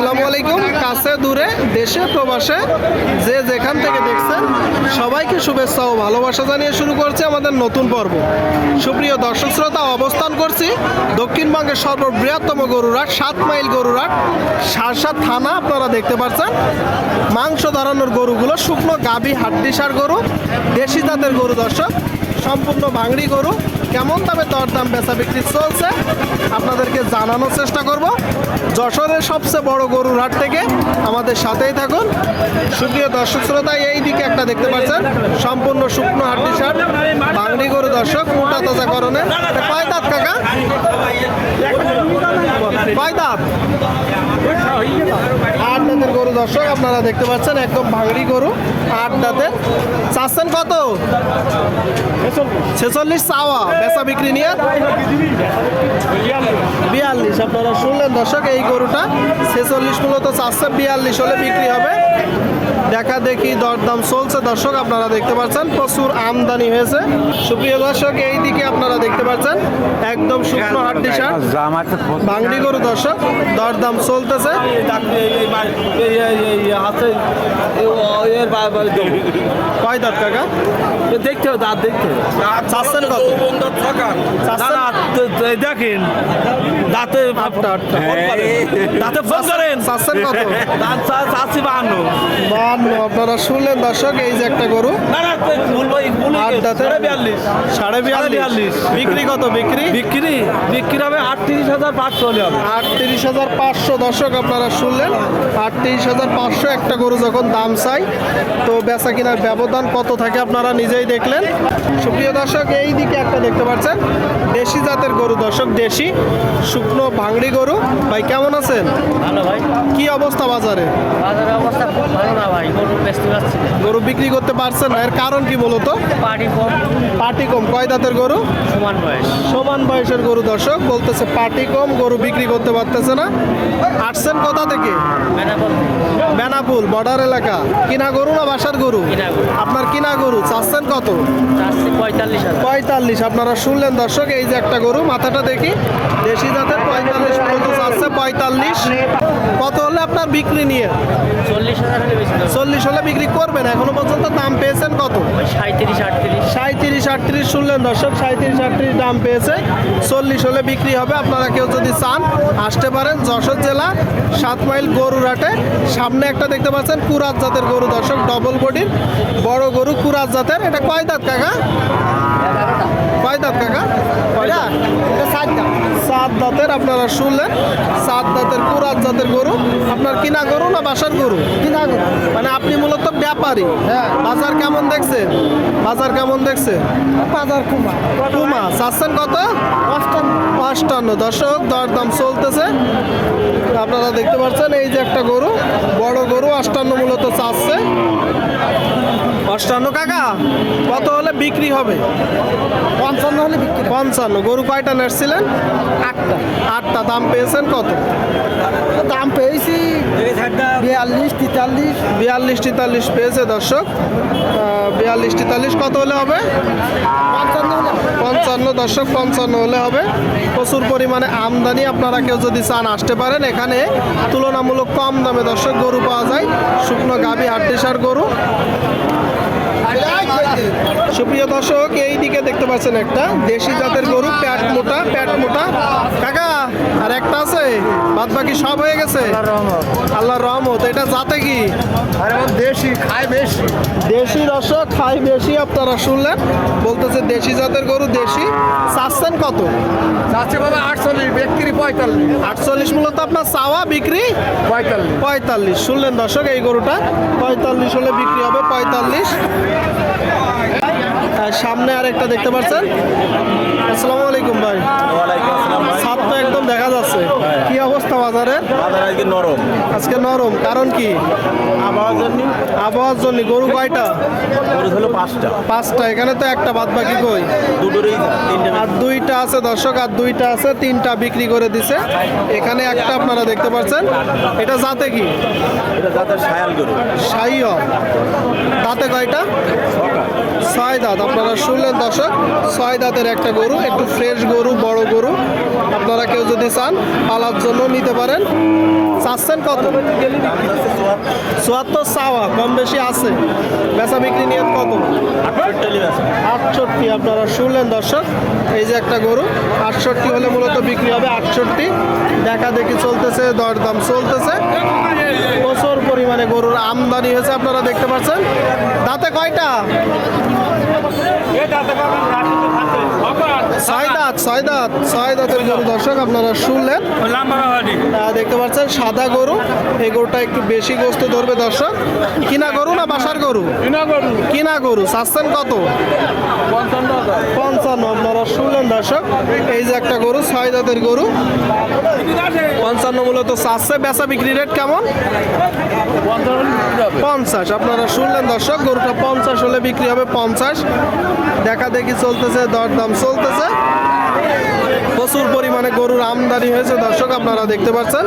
আসসালামু আলাইকুম। কাছে, দূরে, দেশে, প্রবাসে, যে যেখান থেকে দেখছেন, সবাইকে শুভেচ্ছা ও ভালোবাসা জানিয়ে শুরু করছে আমাদের নতুন পর্ব। সুপ্রিয় দর্শক শ্রোতা, অবস্থান করছি দক্ষিণবঙ্গের সর্ববৃহত্তম গরুরাট সাত মাইল গরুরাট সারসা থানা, আপনারা দেখতে পাচ্ছেন। মাংস ধরানোর গরুগুলো শুকনো গাভী হাড্ডিসার গরু, দেশি জাতের গরু দর্শক, সম্পূর্ণ ভাঙড়ি গরু। কেমন দামে দরদাম বেচা বিক্রি চলছে, আপনাদেরকে জানানোর চেষ্টা করব। যশোরের সবচেয়ে বড় গরুর হাট থেকে আমাদের সাথেই থাকুন। সুপ্রিয় দর্শক শ্রোতা, এই দিকে একটা দেখতে পাচ্ছেন, সম্পূর্ণ শুকনো হাড্ডি শার্ট ভাঙড়ি গরু দর্শক, মোটা তাজা করণে কয় দাঁত কাকা। দাঁত আট দাঁতের গরু দর্শক, আপনারা দেখতে পাচ্ছেন, একদম ভাঙড়ি গরু, আট দাঁতের। চাচ্ছেন কত? ছেচল্লিশ চাওয়া, বেচা বিক্রি নিয়ে। আপনারা শুনলেন দর্শক এই গরুটা ছেচল্লিশ মূলত চারশো বিয়াল্লিশ হলে বিক্রি হবে। দেখা দেখি দরদাম চলছে। দর্শক আপনারা দেখতে পাচ্ছেন প্রচুর আমদানি হয়েছে। সুপ্রিয় দর্শক এই দিকে আপনারা দেখতে পাচ্ছেন একদম শুকনো হাড্ডি শার্ট বাংলি গরু দর্শক দরদাম চলতেছে। কয় দাঁত কাকা? দেখতে হবে দাঁত দেখতে চাচ্ছেন কত? দেখেন দাঁতে দাঁতে ফোন করেন। চাচ্ছেন কত? দাঁত চাচ্ছি বাহান্ন। আপনারা শুনলেন দর্শক এই যে একটা গরু। আট দাঁতে সাড়ে বিয়াল্লিশ। বিক্রি কত? বিক্রি বিক্রি? বিক্রি? আটত্রিশ হাজার পাঁচশো হলে হবে। আটত্রিশ হাজার পাঁচশো দর্শক আপনারা শুনলেন। আটত্রিশ হাজার পাঁচশো একটা গরু যখন দাম চাই তো বেচা কিনার ব্যবধান কত থাকে আপনারা নিজেই দেখলেন। সুপ্রিয় দর্শক এই দিকে একটা দেখতে পাচ্ছেন দেশি জাতের গরু দর্শক দেশি শুকনো ভাঙড়ি গরু। ভাই কেমন আছেন? ভালো ভাই। কি অবস্থা বাজারে? বাজারের অবস্থা খুব ভালো না ভাই গরু বেচতে পারছি গরু বিক্রি করতে পারছেন না এর কারণ কি বলতো পার্টি কম। পার্টি কম কয় দাঁতের গরু? সমান বয়স। সমান বয়সের গরু দর্শক বলতেছে পার্টি কম গরু বিক্রি করতে পারতেছে না। আসছেন কোথা থেকে? বেনাপল। বর্ডার এলাকা। কিনা গরু না বাসার গরু? আপনার কিনা গরু চাচ্ছেন কত? পঁয়তাল্লিশ আপনারা শুনলেন দর্শক এই যে একটা গরু মাথাটা দেখি। দেশি জাতের পঁয়তাল্লিশ পঁয়তাল্লিশ। কত হলে আপনার বিক্রি নিয়ে? চল্লিশ হলে বিক্রি করবেন এখনও পর্যন্ত দাম পেয়েছেন কত? সাঁত্রিশ আটত্রিশ। সাঁত্রিশ আটত্রিশ শুনলেন দর্শক সাঁত্রিশ আটত্রিশ দাম পেয়েছে। চল্লিশ হলে বিক্রি হবে আপনারা কেউ যদি চান আসতে পারেন যশোর জেলা সাত মাইল গরুরাটে সামনে একটা দেখতে পাচ্ছেন কুরাত জাতের গরু দর্শক ডবল বডির। বড় গরু কুরাত জাতের। এটা কয় দাঁত কাকা? কয় দাঁত কাকা? সাত দাঁতের আপনারা শুনলেন সাত দাঁতের কুরাত জাতের গরু। আপনার কিনা গরু না বাসার গরু? কিনা গরু। মানে আপনি মূলত ব্যাপারী। বাজার কেমন দেখছেন বাজার কেমন দেখছে? বাজার কুমা। কুমা। চাচ্ছেন কত? অষ্টান্ন। দশক দরদাম চলতেছে। আপনারা দেখতে পাচ্ছেন এই যে একটা গরু বড় গরু অষ্টান্ন মূলত চাচ্ছে। অষ্টান্ন কাকা কত হলে বিক্রি হবে? পঞ্চান্ন হলে বিক্রি পঞ্চান্ন। গরু কয়টা নেসছিলেন আটটা। আটটা। দাম পেয়েছেন কত? দাম পেয়েছি বিয়াল্লিশ তেতাল্লিশ। বিয়াল্লিশ তেতাল্লিশ পেয়েছে দর্শক। বিয়াল্লিশ তেতাল্লিশ কত হলে হবে? পঞ্চান্ন দর্শক পঞ্চান্ন হলে হবে। প্রচুর পরিমাণে আমদানি আপনারা কেউ যদি চান আসতে পারেন। এখানে তুলনামূলক কম দামে দর্শক গরু পাওয়া যায়। শুকনো গাভী হাড্ডিসার গরু। সুপ্রিয় দর্শক এই দিকে দেখতে পাচ্ছেন একটা দেশি জাতের গরু প্যাট মোটা প্যাট মোটা। আর একটা আছে বাদ বাকি সব হয়ে গেছে। আল্লাহর রহমত। এটা জাতে কি? দেশি খায় বেশি। দেশি দর্শক খাই বেশি আপনারা শুনলেন। বলতেছে দেশি জাতের গরু দেশি। চাচ্ছেন কত? যাচ্ছে বাবা আটচল্লিশ বিক্রি পঁয়তাল্লিশ। আটচল্লিশ মূলত আপনার চাওয়া বিক্রি? পঁয়তাল্লিশ। পঁয়তাল্লিশ। শুনলেন দর্শক এই গরুটা। পঁয়তাল্লিশ হলে বিক্রি হবে পঁয়তাল্লিশ। আর সামনে আর একটা দেখতে পাচ্ছেন। আসসালামু আলাইকুম ভাই। একদম দেখা যাচ্ছে। কি অবস্থা বাজার আজকে নরম। আজকে নরম। কারণ কি? আবহাওয়ার জন্য? আবহাওয়ার জন্য গরু কয়টা? গরু হলো পাঁচটা। পাঁচটা। এখানে তো একটা বাদ বাকি কই? দুটোরই আর দুইটা আছে দর্শক আর দুইটা আছে তিনটা বিক্রি করে দিছে। এখানে একটা আপনারা দেখতে পাচ্ছেন। এটা জাতে কি? এটা সায়াল গরু। সাইয় দাঁতে কয়টা? ছয় দাঁত। আপনারা শুনলেন দর্শক, ছয় দাঁতের একটা গরু, একটু ফ্রেশ গরু, বড় গরু। আপনারা কেউ যদি চান, পালার জন্য নিতে পারেন। চাচ্ছেন কত? চুয়াত্তর চাওয়া, কম বেশি আছে। বেচা বিক্রি নিয়ে কত? আটষট্টি, আপনারা শুনলেন দর্শক, এই যে একটা গরু, আটষট্টি হলে মূলত বিক্রি হবে আটষট্টি। দেখা দেখি চলতেছে, দরদাম চলতেছে। আমদানি হয়েছে আপনারা দেখতে পাচ্ছেন। দাঁতে কয়টা? ছয় দাঁত ছয় দাঁত ছয় দাঁতের গরু। দর্শক আপনারা শুনলেন। দেখতে পাচ্ছেন সাদা গরু। এই গরুটা একটু বেশি গোস্ত ধরবে দর্শক। কিনা গরু না বাসার গরু? কিনা গরু। কত? পঞ্চান্ন আপনারা শুনলেন দর্শক, এই যে একটা গরু, ছয় দাঁতের গরু। পঞ্চান্ন মূলত চাচ্ছে, বেচা বিক্রি রেট কেমন? পঞ্চাশ। আপনারা শুনলেন দর্শক, গরুটা পঞ্চাশ হলে বিক্রি হবে পঞ্চাশ। দেখা দেখি চলতেছে, দরদাম চলতেছে। প্রচুর পরিমাণে গরুর আমদানি হয়েছে দর্শক, আপনারা দেখতে পাচ্ছেন।